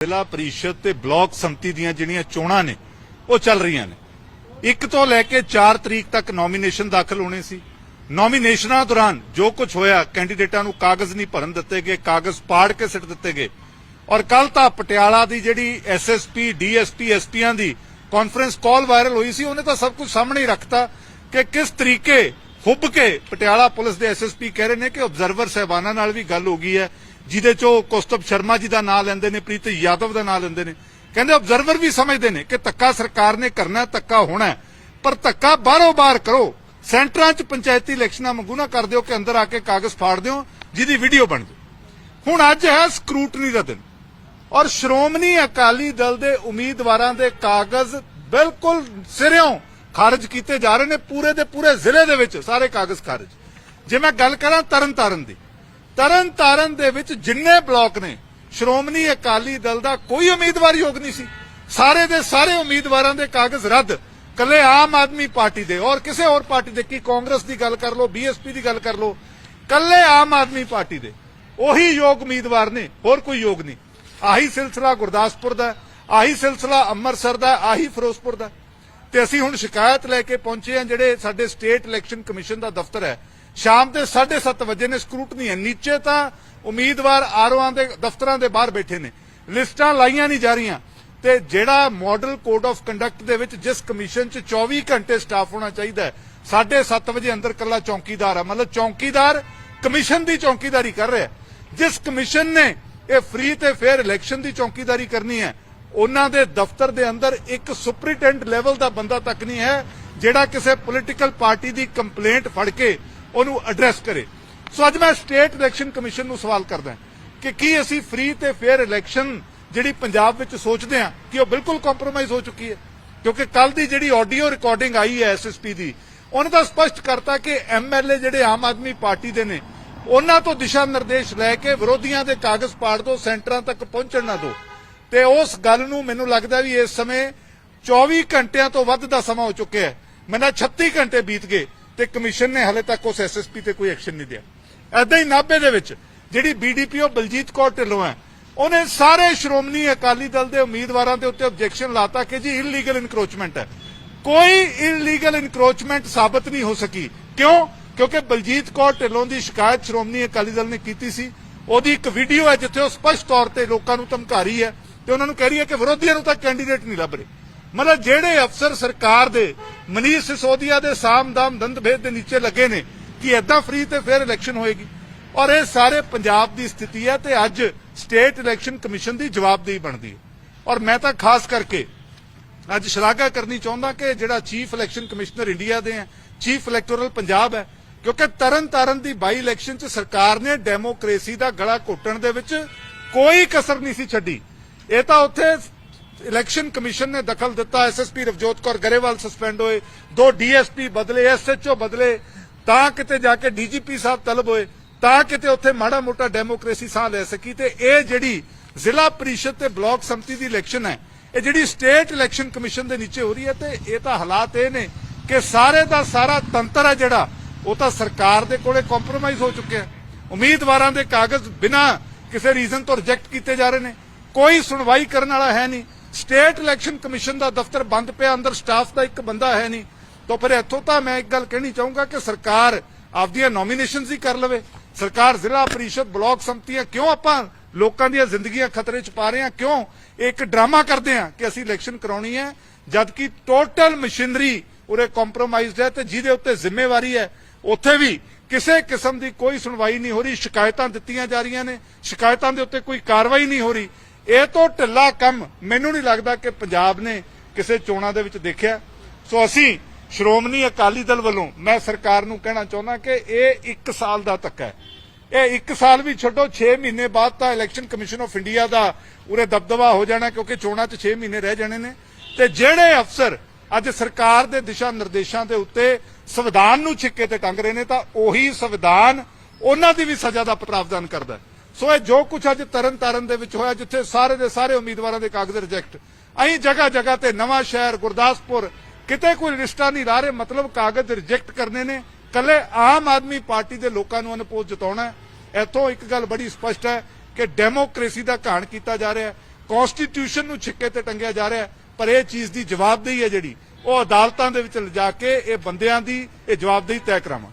ਜ਼ਿਲ੍ਹਾ ਪਰਿਸ਼ਦ ਤੇ ਬਲਾਕ ਸੰਮਤੀ ਦੀਆਂ ਜਿਹੜੀਆਂ ਚੋਣਾਂ ਨੇ, ਉਹ ਚੱਲ ਰਹੀਆਂ ਨੇ। ਇੱਕ ਤੋਂ ਲੈ ਕੇ 4 ਤਰੀਕ ਤੱਕ ਨੋਮੀਨੇਸ਼ਨ ਦਾਖਲ ਹੋਣੇ ਸੀ। ਨੋਮੀਨੇਸ਼ਨਾਂ ਦੌਰਾਨ ਜੋ ਕੁਝ ਹੋਇਆ ਕੈਂਡੀਡੇਟਾਂ ਨੂੰ ਕਾਗਜ਼ ਨਹੀਂ ਭਰਨ ਦਿੱਤੇ ਗਏ, ਕਾਗਜ਼ ਪਾੜ ਕੇ ਸਿੱਟ ਦਿੱਤੇ ਗਏ। ਔਰ ਕੱਲ ਤਾਂ ਪਟਿਆਲਾ ਦੀ ਜਿਹੜੀ ਐਸਐਸਪੀ ਡੀਐਸਪੀ ਐਸਪੀਆਂ ਦੀ ਕਾਨਫਰੰਸ ਕਾਲ ਵਾਇਰਲ ਹੋਈ ਸੀ, ਉਹਨੇ ਤਾਂ ਸਭ ਕੁਝ ਸਾਹਮਣੇ ਹੀ ਰੱਖਤਾ ਕਿ ਕਿਸ ਤਰੀਕੇ ਹੁੱਬ ਕੇ ਪਟਿਆਲਾ ਪੁਲਿਸ ਦੇ ਐਸਐਸਪੀ ਕਹਿ ਰਹੇ ਨੇ ਕਿ ਆਬਜ਼ਰਵਰ ਸਹਿਬਾਨਾਂ ਨਾਲ ਵੀ ਗੱਲ ਹੋ ਗਈ ਹੈ। ਜਿਹਦੇ ਚੋਂ ਕੌਸਤਬ ਸ਼ਰਮਾ ਜੀ ਦਾ ਨਾਮ ਲੈਂਦੇ ਨੇ, ਪ੍ਰੀਤ ਯਾਦਵ ਦਾ ਨਾਮ ਲੈਂਦੇ ਨੇ। ਕਹਿੰਦੇ ਆਬਜ਼ਰਵਰ ਵੀ ਸਮਝਦੇ ਨੇ ਕਿ ਧੱਕਾ ਸਰਕਾਰ ਨੇ ਕਰਨਾ, ਧੱਕਾ ਹੋਣਾ ਪਰ ਧੱਕਾ ਬਾਹਰੋਂ ਬਾਹਰ ਕਰੋ। ਸੈਂਟਰਾਂ 'ਚ ਪੰਚਾਇਤੀ ਇਲੈਕਸ਼ਨਾਂ ਮੰਗੂ ਨਾ ਕਰ ਦਿਓ ਕਿ ਅੰਦਰ ਆ ਕੇ ਕਾਗਜ਼ ਫਾੜ ਦਿਓ, ਜਿਹਦੀ ਵੀਡੀਓ ਬਣ ਜਾਏ ਹੁਣ ਅੱਜ ਹੈ ਸਕਰੂਟਨੀ ਦਾ ਦਿਨ। ਔਰ ਸ਼੍ਰੋਮਣੀ ਅਕਾਲੀ ਦਲ ਦੇ ਉਮੀਦਵਾਰਾਂ ਦੇ ਕਾਗਜ਼ ਬਿਲਕੁਲ ਸਿਰਿਓਂ ਖਾਰਜ ਕੀਤੇ ਜਾ ਰਹੇ ਨੇ, ਪੂਰੇ ਦੇ ਪੂਰੇ ਜ਼ਿਲ੍ਹੇ ਦੇ ਵਿੱਚ ਸਾਰੇ ਕਾਗਜ਼ ਖਾਰਜ। ਜੇ ਮੈਂ ਗੱਲ ਕਰਾਂ ਤਰਨਤਾਰਨ ਦੀ ਤਰਨ ਤਾਰਨ ਦੇ ਵਿੱਚ ਜਿੰਨੇ ਬਲਾਕ ਨੇ, ਸ਼੍ਰੋਮਣੀ ਅਕਾਲੀ ਦਲ ਦਾ ਕੋਈ ਉਮੀਦਵਾਰ ਯੋਗ ਨਹੀਂ ਸੀ। ਸਾਰੇ ਦੇ ਸਾਰੇ ਉਮੀਦਵਾਰਾਂ ਦੇ ਕਾਗਜ਼ ਰੱਦ। ਕੱਲੇ ਆਮ ਆਦਮੀ ਪਾਰਟੀ ਦੇ ਔਰ ਕਿਸੇ ਹੋਰ ਪਾਰਟੀ ਦੇ, ਕੀ ਕਾਂਗਰਸ ਦੀ ਗੱਲ ਕਰ ਲਓ, ਬੀਐਸਪੀ ਦੀ ਗੱਲ ਕਰ ਲਓ ਕੱਲੇ ਆਮ ਆਦਮੀ ਪਾਰਟੀ ਦੇ। ਉਹੀ ਯੋਗ ਉਮੀਦਵਾਰ ਨੇ, ਹੋਰ ਕੋਈ ਯੋਗ ਨਹੀਂ। ਆਹੀ ਸਿਲਸਿਲਾ ਗੁਰਦਾਸਪੁਰ ਦਾ, ਆਹੀ ਸਿਲਸਿਲਾ ਅੰਮ੍ਰਿਤਸਰ ਦਾ, ਆਹੀ ਫਿਰੋਜ਼ਪੁਰ ਦਾ। ਤੇ ਅਸੀਂ ਹੁਣ ਸ਼ਿਕਾਇਤ ਲੈ ਕੇ ਪਹੁੰਚੇ ਹਾਂ, ਜਿਹੜੇ ਸਾਡੇ ਸਟੇਟ ਇਲੈਕਸ਼ਨ ਕਮਿਸ਼ਨ ਦਾ ਦਫ਼ਤਰ ਹੈ ਸ਼ਾਮ ਦੇ 7:30 ਵਜੇ ਨੇ ਸਕਰੂਟਨੀ ਹੈ। ਨੀਚੇ ਤਾਂ ਉਮੀਦਵਾਰ ਆਰਓਆਂ ਦੇ, ਦਫ਼ਤਰਾਂ ਦੇ ਬਾਹਰ ਬੈਠੇ ਨੇ। ਲਿਸਟਾਂ ਲਾਈਆਂ ਨਹੀਂ ਜਾ ਰਹੀਆਂ। ਤੇ ਜਿਹੜਾ ਮਾਡਲ ਕੋਡ ਆਫ ਕੰਡਕਟ ਦੇ ਵਿੱਚ ਜਿਸ ਕਮਿਸ਼ਨ 'ਚ 24 ਘੰਟੇ ਸਟਾਫ ਹੋਣਾ ਚਾਹੀਦਾ ਹੈ 7:30 ਵਜੇ ਅੰਦਰ ਕੱਲਾ ਚੌਕੀਦਾਰ ਆ। ਮਤਲਬ ਚੌਕੀਦਾਰ ਕਮਿਸ਼ਨ ਦੀ ਚੌਕੀਦਾਰੀ ਕਰ ਰਿਹਾ ਜਿਸ ਕਮਿਸ਼ਨ ਨੇ ਇਹ ਫ੍ਰੀ ਤੇ ਫੇਅਰ ਇਲੈਕਸ਼ਨ ਦੀ ਚੌਕੀਦਾਰੀ ਕਰਨੀ ਹੈ, ਉਹਨਾਂ ਦੇ ਦਫ਼ਤਰ ਦੇ ਅੰਦਰ ਇੱਕ ਸੁਪਰੀਟੈਂਡ ਲੈਵਲ ਦਾ ਬੰਦਾ ਤੱਕ ਨਹੀਂ ਹੈ, ਜਿਹੜਾ ਕਿਸੇ ਪੋਲੀਟੀਕਲ ਪਾਰਟੀ ਦੀ ਕੰਪਲੇਂਟ ਫੜ ਕੇ ਉਹਨੂੰ ਐਡਰੈਸ ਕਰੇ। ਸੋ ਅੱਜ ਮੈਂ ਸਟੇਟ ਇਲੈਕਸ਼ਨ ਕਮਿਸ਼ਨ ਨੂੰ ਸਵਾਲ ਕਰਦਾ ਕਿ ਕੀ ਅਸੀਂ ਫ੍ਰੀ ਤੇ ਫੇਅਰ ਇਲੈਕਸ਼ਨ ਜਿਹੜੀ ਪੰਜਾਬ ਵਿੱਚ ਸੋਚਦੇ ਹਾਂ, ਕਿ ਉਹ ਬਿਲਕੁਲ ਕੰਪਰੋਮਾਈਜ਼ ਹੋ ਚੁੱਕੀ ਹੈ? ਕਿਉਂਕਿ ਕੱਲ ਦੀ ਜਿਹੜੀ ਆਡੀਓ ਰਿਕਾਰਡਿੰਗ ਆਈ ਹੈ ਐਸਐਸਪੀ ਦੀ, ਉਹਨਾਂ ਦਾ ਸਪਸ਼ਟ ਕਰਤਾ ਕਿ ਐਮਐਲਏ ਜਿਹੜੇ ਆਮ ਆਦਮੀ ਪਾਰਟੀ ਦੇ ਨੇ, ਉਹਨਾਂ ਤੋਂ ਦਿਸ਼ਾ ਨਿਰਦੇਸ਼ ਲੈ ਕੇ ਵਿਰੋਧੀਆਂ ਦੇ ਕਾਗਜ਼ ਪਾੜ ਦੋ, ਸੈਂਟਰਾਂ ਤੱਕ ਪਹੁੰਚਣ ਨਾ ਦਿਓ ਤੇ ਉਸ ਗੱਲ ਨੂੰ ਮੈਨੂੰ ਲੱਗਦਾ ਵੀ ਇਸ ਸਮੇਂ 24 ਘੰਟਿਆਂ ਤੋਂ ਵੱਧ ਦਾ ਸਮਾਂ ਹੋ ਚੁੱਕਿਆ ਹੈ। ਮੈਨਾਂ 36 ਘੰਟੇ ਬੀਤ ਗਏ। ਤੇ ਕਮਿਸ਼ਨ ਨੇ ਹਲੇ ਤੱਕ ਉਸ ਐਸਐਸਪੀ ਤੇ ਕੋਈ ਐਕਸ਼ਨ ਨਹੀਂ ਲਿਆ। ਐਦਾਂ ਹੀ ਨਾਭੇ ਦੇ ਵਿੱਚ ਜਿਹੜੀ ਬੀਡੀਪੀਓ ਬਲਜੀਤ ਕੌਰ ਢਿੱਲੋਂ ਹੈ, ਉਹਨੇ ਸਾਰੇ ਸ਼੍ਰੋਮਣੀ ਅਕਾਲੀ ਦਲ ਦੇ ਉਮੀਦਵਾਰਾਂ ਦੇ ਉੱਤੇ ਆਬਜੈਕਸ਼ਨ ਲਾਤਾ ਕਿ ਜੀ ਇਲੀਗਲ ਇਨਕਰੋਚਮੈਂਟ ਹੈ। ਕੋਈ ਇਲੀਗਲ ਇਨਕਰੋਚਮੈਂਟ ਸਾਬਤ ਨਹੀਂ ਹੋ ਸਕੀ। ਕਿਉਂ? ਕਿਉਂਕਿ ਬਲਜੀਤ ਕੌਰ ਢਿੱਲੋਂ ਦੀ ਸ਼ਿਕਾਇਤ ਸ਼੍ਰੋਮਣੀ ਅਕਾਲੀ ਦਲ ਨੇ ਕੀਤੀ ਸੀ। ਉਹਦੀ ਇੱਕ ਵੀਡੀਓ ਹੈ ਜਿੱਥੇ ਉਹ ਸਪਸ਼ਟ ਤੌਰ ਤੇ ਲੋਕਾਂ ਨੂੰ ਧਮਕਾ ਰਹੀ ਹੈ ਤੇ ਉਹਨਾਂ ਨੂੰ ਕਹਿ ਰਹੀ ਹੈ ਕਿ ਵਿਰੋਧੀਆਂ ਨੂੰ ਤਾਂ ਕੈਂਡੀਡੇਟ ਨਹੀਂ ਲੱਭ ਰਹੇ। ਮਤਲਬ ਜਿਹੜੇ ਅਫਸਰ ਸਰਕਾਰ ਦੇ, ਮਨੀਸ਼ ਸਿਸੋਦੀਆ ਦੇ ਸਾਮਦਾਮ ਦੰਦਭੇਦ ਦੇ ਨੀਚੇ ਲੱਗੇ ਨੇ ਕਿ ਐਦਾਂ ਫ੍ਰੀ ਤੇ ਫੇਅਰ ਇਲੈਕਸ਼ਨ ਹੋਏਗੀ। ਔਰ ਇਹ ਸਾਰੇ ਪੰਜਾਬ ਦੀ ਸਥਿਤੀ ਹੈ ਤੇ ਅੱਜ ਸਟੇਟ ਇਲੈਕਸ਼ਨ ਕਮਿਸ਼ਨ ਦੀ ਜਵਾਬਦੇਹੀ ਬਣਦੀ ਹੈ। ਔਰ ਮੈਂ ਤਾਂ ਖਾਸ ਕਰਕੇ ਅੱਜ ਸ਼ਲਾਘਾ ਕਰਨੀ ਚਾਹੁੰਦਾ ਕਿ ਜਿਹੜਾ ਚੀਫ ਇਲੈਕਸ਼ਨ ਕਮਿਸ਼ਨਰ ਇੰਡੀਆ ਦੇ ਹੈ ਚੀਫ ਇਲੈਕਟੋਰਲ ਪੰਜਾਬ ਹੈ, ਕਿਉਂਕਿ ਤਰਨ ਤਾਰਨ ਦੀ ਬਾਈ ਇਲੈਕਸ਼ਨ 'ਚ ਸਰਕਾਰ ਨੇ ਡੈਮੋਕ੍ਰੇਸੀ ਦਾ ਗਲਾ ਘੋਟਣ ਦੇ ਵਿੱਚ ਕੋਈ ਕਸਰ ਨਹੀਂ ਸੀ ਛੱਡੀ। ਇਹ ਤਾਂ ਉੱਥੇ ਇਲੈਕਸ਼ਨ ਕਮਿਸ਼ਨ ਨੇ ਦਖਲ ਦਿੱਤਾ ਐਸਐਸਪੀ ਰਵਜੋਤ ਕੌਰ ਗਰੇਵਾਲ ਸਸਪੈਂਡ ਹੋਏ, ਦੋ ਡੀਐਸਪੀ ਬਦਲੇ ਐਸਐਚਓ ਬਦਲੇ, ਤਾਂ ਕਿਤੇ ਜਾ ਕੇ ਡੀਜੀਪੀ ਸਾਹਿਬ ਤਲਬ ਹੋਏ, ਤਾਂ ਕਿਤੇ ਉੱਥੇ ਮਾੜਾ ਮੋਟਾ ਡੈਮੋਕ੍ਰੇਸੀ ਸਾਹ ਲੈ ਸਕੀ ਤੇ ਇਹ ਜਿਹੜੀ ਜ਼ਿਲ੍ਹਾ ਪਰਿਸ਼ਦ ਤੇ ਬਲਾਕ ਸੰਮਤੀ ਦੀ ਇਲੈਕਸ਼ਨ ਹੈ, ਇਹ ਜਿਹੜੀ ਸਟੇਟ ਇਲੈਕਸ਼ਨ ਕਮਿਸ਼ਨ ਦੇ ਨੀਚੇ ਹੋ ਰਹੀ ਹੈ ਤੇ ਇਹ ਤਾਂ ਹਾਲਾਤ ਇਹ ਨੇ ਕਿ ਸਾਰੇ ਦਾ ਸਾਰਾ ਤੰਤਰ ਹੈ ਜਿਹੜਾ, ਉਹ ਤਾਂ ਸਰਕਾਰ ਦੇ ਕੋਲੇ ਕੰਪਰੋਮਾਈਜ਼ ਹੋ ਚੁੱਕਿਆ ਉਮੀਦਵਾਰਾਂ ਦੇ ਕਾਗਜ਼ ਬਿਨਾਂ ਕਿਸੇ ਰੀਜ਼ਨ ਤੋਂ ਰਿਜੈਕਟ ਕੀਤੇ ਜਾ ਰਹੇ ਨੇ, ਕੋਈ ਸੁਣਵਾਈ ਕਰਨ ਵਾਲਾ ਹੈ ਨਹੀਂ। ਸਟੇਟ ਇਲੈਕਸ਼ਨ ਕਮਿਸ਼ਨ ਦਾ ਦਫ਼ਤਰ ਬੰਦ ਪਿਆ, ਅੰਦਰ ਸਟਾਫ ਦਾ ਇੱਕ ਬੰਦਾ ਹੈ ਨਹੀਂ। ਤਾਂ ਫਿਰ ਇੱਥੋਂ ਤਾਂ ਮੈਂ ਇੱਕ ਗੱਲ ਕਹਿਣੀ ਚਾਹੂੰਗਾ ਕਿ ਸਰਕਾਰ ਆਪਦੀਆਂ ਨੋਮੀਨੇਸ਼ਨਸ ਹੀ ਕਰ ਲਵੇ। ਸਰਕਾਰ ਜ਼ਿਲ੍ਹਾ ਪਰਿਸ਼ਦ ਬਲਾਕ ਸੰਮਤੀਆਂ ਕਿਉਂ ਆਪਾਂ ਲੋਕਾਂ ਦੀਆਂ ਜ਼ਿੰਦਗੀਆਂ ਖਤਰੇ 'ਚ ਪਾ ਰਹੇ ਹਾਂ? ਕਿਉਂ ਇੱਕ ਡਰਾਮਾ ਕਰਦੇ ਹਾਂ ਕਿ ਅਸੀਂ ਇਲੈਕਸ਼ਨ ਕਰਾਉਣੀ ਹੈ, ਜਦਕਿ ਟੋਟਲ ਮਸ਼ੀਨਰੀ ਉਰੇ ਕੰਪਰੋਮਾਈਜ਼ਡ ਹੈ ਤੇ ਜਿਹਦੇ ਉੱਤੇ ਜ਼ਿੰਮੇਵਾਰੀ ਹੈ। ਉੱਥੇ ਵੀ ਕਿਸੇ ਕਿਸਮ ਦੀ ਕੋਈ ਸੁਣਵਾਈ ਨਹੀਂ ਹੋ ਰਹੀ, ਸ਼ਿਕਾਇਤਾਂ ਦਿੱਤੀਆਂ ਜਾ ਰਹੀਆਂ ਨੇ। ਸ਼ਿਕਾਇਤਾਂ ਦੇ ਉੱਤੇ ਕੋਈ ਕਾਰਵਾਈ ਨਹੀਂ ਹੋ ਰਹੀ। ਇਹ ਤੋਂ ਢਿੱਲਾ ਕੰਮ ਮੈਨੂੰ ਨਹੀਂ ਲੱਗਦਾ ਕਿ ਪੰਜਾਬ ਨੇ ਕਿਸੇ ਚੋਣਾਂ ਦੇ ਵਿੱਚ ਦੇਖਿਆ। ਸੋ ਅਸੀਂ ਸ਼੍ਰੋਮਣੀ ਅਕਾਲੀ ਦਲ ਵੱਲੋਂ ਮੈਂ ਸਰਕਾਰ ਨੂੰ ਕਹਿਣਾ ਚਾਹੁੰਦਾ ਕਿ ਇਹ 1 ਸਾਲ ਦਾ ਧੱਕਾ ਹੈ। ਇਹ 1 ਸਾਲ ਵੀ ਛੱਡੋ 6 ਮਹੀਨੇ ਬਾਅਦ ਤਾਂ ਇਲੈਕਸ਼ਨ ਕਮਿਸ਼ਨ ਆਫ ਇੰਡੀਆ ਦਾ ਉਰੇ ਦਬਦਬਾ ਹੋ ਜਾਣਾ ਕਿਉਂਕਿ ਚੋਣਾਂ 'ਚ 6 ਮਹੀਨੇ ਰਹਿ ਜਾਣੇ ਨੇ। ਤੇ ਜਿਹੜੇ ਅਫਸਰ ਅੱਜ ਸਰਕਾਰ ਦੇ ਦਿਸ਼ਾ ਨਿਰਦੇਸ਼ਾਂ ਦੇ ਉੱਤੇ ਸੰਵਿਧਾਨ ਨੂੰ ਛਿੱਕੇ ਤੇ ਟੰਗ ਰਹੇ ਨੇ ਤਾਂ ਉਹੀ ਸੰਵਿਧਾਨ ਉਹਨਾਂ ਦੀ ਵੀ ਸਜ਼ਾ ਦਾ ਪ੍ਰਾਵਧਾਨ ਕਰਦਾ ਹੈ। ਸੋ ਇਹ ਜੋ ਕੁਝ ਅੱਜ ਤਰਨ ਤਾਰਨ ਦੇ ਵਿੱਚ ਹੋਇਆ, ਜਿੱਥੇ ਸਾਰੇ ਦੇ ਸਾਰੇ ਉਮੀਦਵਾਰਾਂ ਦੇ ਕਾਗਜ਼ ਰਿਜੈਕਟ, ਅਹੀਂ ਜਗ੍ਹਾ ਜਗ੍ਹਾ ਤੇ ਨਵਾਂ ਸ਼ਹਿਰ ਗੁਰਦਾਸਪੁਰ, ਕਿਤੇ ਕੋਈ ਰਿਸ਼ਤਾ ਨਹੀਂ ਲਾ ਰਹੇ, ਮਤਲਬ ਕਾਗਜ਼ ਰਿਜੈਕਟ ਕਰਨੇ ਨੇ। ਕੱਲੇ ਆਮ ਆਦਮੀ ਪਾਰਟੀ ਦੇ ਲੋਕਾਂ ਨੂੰ ਅਨਪੋਜ਼ ਜਤਾਉਣਾ ਇੱਥੋਂ ਇੱਕ ਗੱਲ ਬੜੀ ਸਪਸ਼ਟ ਹੈ ਕਿ ਡੈਮੋਕ੍ਰੇਸੀ ਦਾ ਘਾਣ ਕੀਤਾ ਜਾ ਰਿਹਾ ਹੈ। ਕਨਸਟੀਟਿਊਸ਼ਨ ਨੂੰ ਛਿੱਕੇ ਤੇ ਟੰਗਿਆ ਜਾ ਰਿਹਾ ਹੈ, ਪਰ ਇਹ ਚੀਜ਼ ਦੀ ਜਵਾਬਦੇਹੀ ਹੈ ਜਿਹੜੀ। ਉਹ ਅਦਾਲਤਾਂ ਦੇ ਵਿੱਚ ਲਿਜਾ ਕੇ ਇਹ ਬੰਦਿਆਂ ਦੀ ਇਹ ਜਵਾਬਦੇਹੀ ਤੈਅ ਕਰਾਵਾਂ।